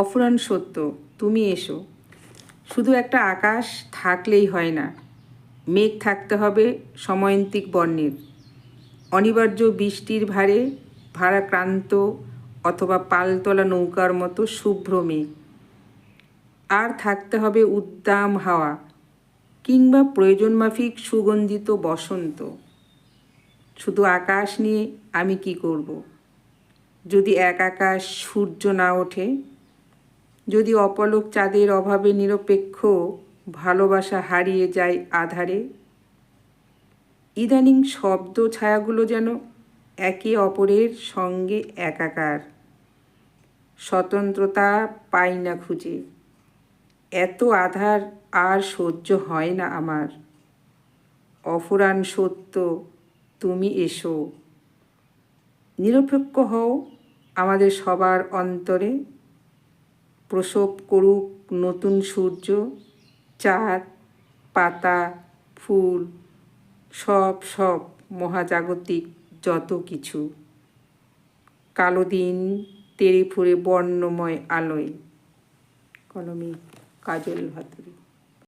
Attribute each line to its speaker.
Speaker 1: অফুরান সত্য, তুমি এসো। শুধু একটা আকাশ থাকলেই হয় না, মেঘ থাকতে হবে সময়ন্তিক বর্ণের। অনিবার্য বৃষ্টির ভারে ভারাক্রান্ত অথবা পালতলা নৌকার মতো শুভ্র মেঘ। আর থাকতে হবে উদ্দাম হাওয়া কিংবা প্রয়োজনমাফিক সুগন্ধিত বসন্ত। শুধু আকাশ নিয়ে আমি কি করব? যদি এক আকাশ সূর্য না ওঠে যদি অপলক চাঁদের অভাবে নিরপেক্ষ, ভালোবাসা হারিয়ে যায় আধারে? ইদানিং শব্দ ছায়াগুলো যেন একে অপরের সঙ্গে একাকার। স্বতন্ত্রতা পাই না খুঁজে। এত আধার আর সহ্য হয় না আমার। অফুরান সত্য, তুমি এসো। নিরপেক্ষ হও আমাদের সবার অন্তরে। প্রসব করুক নতুন সূর্য, চাঁদ, পাতা, ফুল, সব সব মহাজাগতিক যত কিছু। কালো দিন তেড়ে ফুরে বর্ণময় আলোয়। কলমে কাজল ভাতুরী